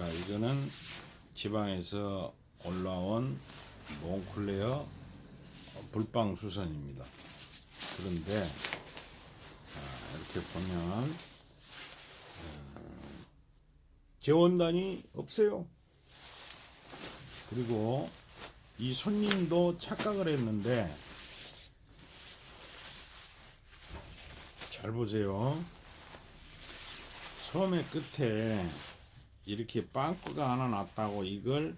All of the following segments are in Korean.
자, 이거는 지방에서 올라온 몽클레어 불빵 수선입니다. 그런데 자, 이렇게 보면 어, 재원단이 없어요. 그리고 이 손님도 착각을 했는데 잘 보세요. 소매 끝에 이렇게 빵꾸가 하나 났다고 이걸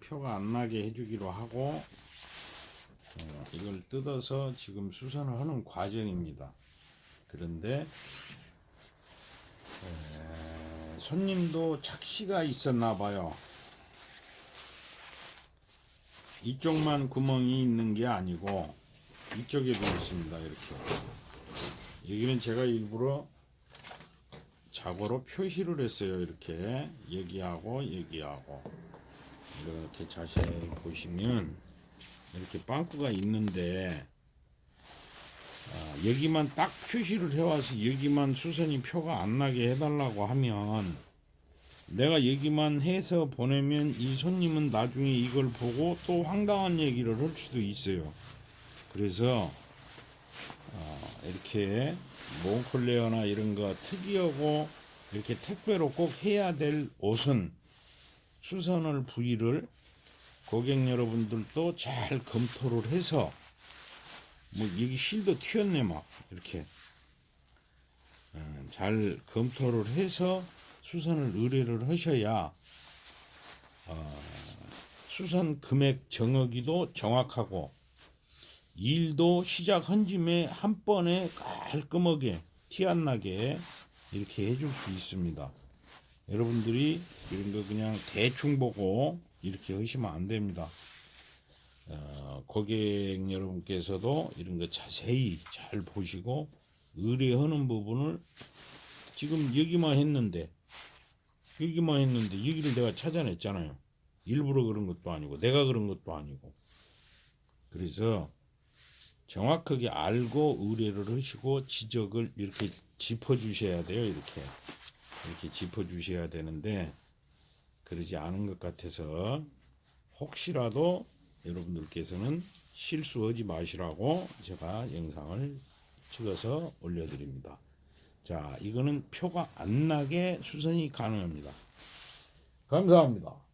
표가 안 나게 해주기로 하고 어, 이걸 뜯어서 지금 수선을 하는 과정입니다. 그런데 에, 손님도 착시가 있었나 봐요. 이쪽만 구멍이 있는 게 아니고 이쪽에도 있습니다. 이렇게 여기는 제가 일부러 자고로 표시를 했어요. 이렇게 여기하고 여기하고 이렇게 자세히 보시면 이렇게 빵꾸가 있는데 아, 여기만 딱 표시를 해와서 여기만 수선이 표가 안 나게 해달라고 하면 내가 여기만 해서 보내면 이 손님은 나중에 이걸 보고 또 황당한 얘기를 할 수도 있어요. 그래서 어, 이렇게 몽클레어나 이런 거 특이하고 이렇게 택배로 꼭 해야 될 옷은 수선을 부위를 고객 여러분들도 잘 검토를 해서 뭐 여기 실도 튀었네 막 이렇게. 어, 잘 검토를 해서 수선을 의뢰를 하셔야 어, 수선 금액 정하기도 정확하고 일도 시작한 짐에 한 번에 깔끔하게 티 안 나게 이렇게 해줄 수 있습니다. 여러분들이 이런 거 그냥 대충 보고 이렇게 하시면 안 됩니다. 어, 고객 여러분께서도 이런 거 자세히 잘 보시고 의뢰하는 부분을 지금 여기만 했는데 여기만 했는데 여기를 내가 찾아냈잖아요. 일부러 그런 것도 아니고 내가 그런 것도 아니고 그래서 정확하게 알고 의뢰를 하시고 지적을 이렇게 짚어 주셔야 돼요. 이렇게 이렇게 짚어 주셔야 되는데 그러지 않은 것 같아서 혹시라도 여러분들께서는 실수하지 마시라고 제가 영상을 찍어서 올려드립니다. 자, 이거는 표가 안 나게 수선이 가능합니다. 감사합니다.